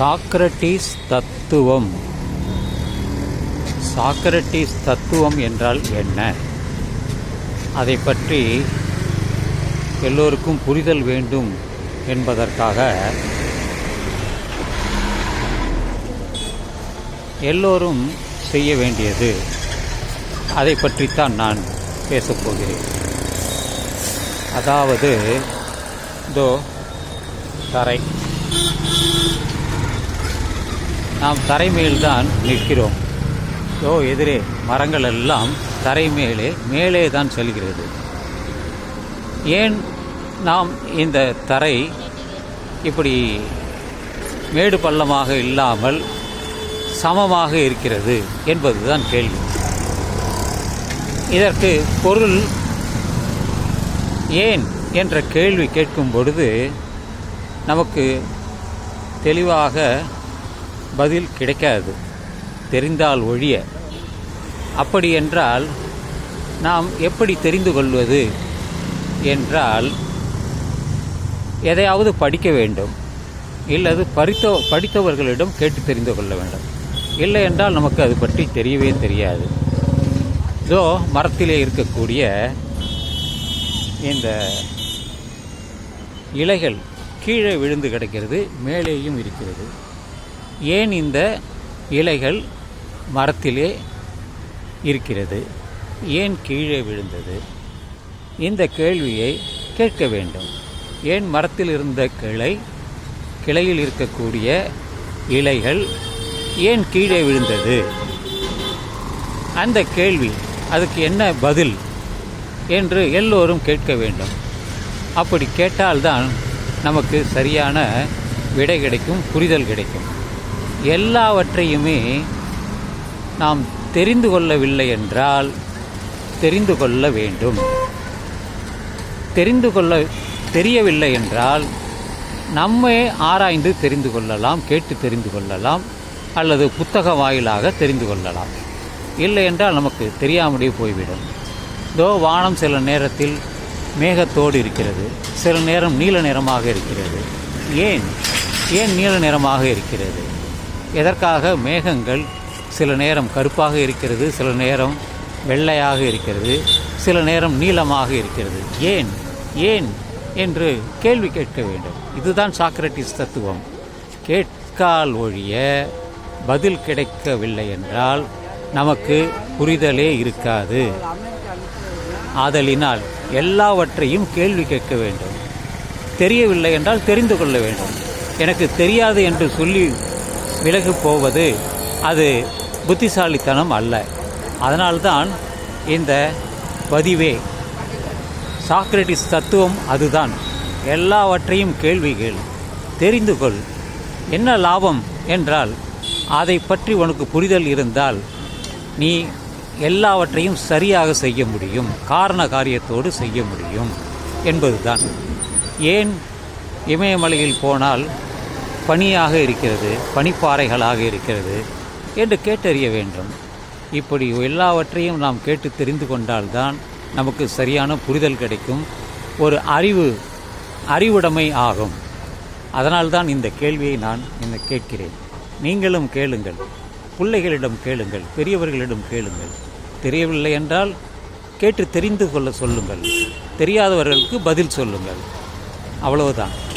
Socrates தத்துவம். Socrates தத்துவம் என்றால் என்ன? அதை பற்றி எல்லோருக்கும் புரிதல் வேண்டும் என்பதற்காக எல்லோரும் செய்ய வேண்டியது. அதை பற்றித்தான் நான் பேசப்போகிறேன் அதாவது இதோ தரை. நாம் தரைமேல்தான் நிற்கிறோம். ஸோ எதிரே மரங்கள் எல்லாம் தரை மேலே மேலே தான் செல்கிறது. ஏன் நாம் இந்த தரை இப்படி மேடு பள்ளமாக இல்லாமல் சமமாக இருக்கிறது என்பதுதான் கேள்வி. இதற்கு பொருள் ஏன் என்ற கேள்வி கேட்கும் பொழுது நமக்கு தெளிவாக பதில் கிடைக்காது. தெரிந்தால் ஒழிய. அப்படி என்றால் நாம் எப்படி தெரிந்து கொள்வது என்றால் எதையாவது படிக்க வேண்டும். இல்லது படித்த படித்தவர்களிடம் கேட்டு தெரிந்து கொள்ள வேண்டும். இல்லை என்றால் நமக்கு அது பற்றி தெரியவே தெரியாது. இதோ மரத்திலே இருக்கக்கூடிய இந்த இலைகள் கீழே விழுந்து கிடக்கிறது மேலேயும் இருக்கிறது. ஏன் இந்த இலைகள் மரத்திலே இருக்கிறது? ஏன் கீழே விழுந்தது? இந்த கேள்வியை கேட்க வேண்டும். ஏன் மரத்தில் இருந்த கிளை கிளையில் இருக்கக்கூடிய இலைகள் ஏன் கீழே விழுந்தது? அந்த கேள்வி அதுக்கு என்ன பதில் என்று எல்லோரும் கேட்க வேண்டும். அப்படி கேட்டால்தான் நமக்கு சரியான விடை கிடைக்கும் புரிதல் கிடைக்கும். எல்லாவற்றையுமே நாம் தெரிந்து கொள்ளவில்லை என்றால் தெரிந்து கொள்ள வேண்டும். தெரிந்து கொள்ள தெரியவில்லை என்றால் நம்மே ஆராய்ந்து தெரிந்து கொள்ளலாம் கேட்டு தெரிந்து கொள்ளலாம் அல்லது புத்தக வாயிலாக தெரிந்து கொள்ளலாம். இல்லை என்றால் நமக்கு தெரியாமலே போய்விடும். இதோ வானம் சில நேரத்தில் மேகத்தோடு இருக்கிறது சில நேரம் நீல நிறமாக இருக்கிறது. ஏன்? ஏன் நீல நிறமாக இருக்கிறது? எதற்காக மேகங்கள் சில நேரம் கருப்பாக இருக்கிறது சில நேரம் வெள்ளையாக இருக்கிறது சில நேரம் நீளமாக இருக்கிறது? ஏன்? ஏன்? என்று கேள்வி கேட்க வேண்டும். இதுதான் சாக்ரட்டிஸ் தத்துவம். கேட்கால் ஒழிய பதில் கிடைக்கவில்லை என்றால் நமக்கு புரிதலே இருக்காது. ஆதலினால் எல்லாவற்றையும் கேள்வி கேட்க வேண்டும். தெரியவில்லை என்றால் தெரிந்து கொள்ள வேண்டும். எனக்கு தெரியாது என்று சொல்லி விலகு போவது அது புத்திசாலித்தனம் அல்ல. அதனால்தான் இந்த பதிவே சாக்ரட்டிஸ் தத்துவம் அதுதான். எல்லாவற்றையும் கேள்விகள் தெரிந்து கொள். என்ன லாபம் என்றால் அதை பற்றி உனக்கு புரிதல் இருந்தால் நீ எல்லாவற்றையும் சரியாக செய்ய முடியும் காரண காரியத்தோடு செய்ய முடியும் என்பதுதான். ஏன் இமயமலையில் போனால் பனியாக இருக்கிறது பனிப்பாறைகளாக இருக்கிறது என்று கேட்டறிய வேண்டும். இப்படி எல்லாவற்றையும் நாம் கேட்டு தெரிந்து கொண்டால்தான் நமக்கு சரியான புரிதல் கிடைக்கும். ஒரு அறிவு அறிவுடைமை ஆகும். அதனால்தான் இந்த கேள்வியை நான் இந்த கேட்கிறேன். நீங்களும் கேளுங்கள். பிள்ளைகளிடம் கேளுங்கள். பெரியவர்களிடம் கேளுங்கள். தெரியவில்லை என்றால் கேட்டு தெரிந்து கொள்ள சொல்லுங்கள். தெரியாதவர்களுக்கு பதில் சொல்லுங்கள். அவ்வளவுதான்.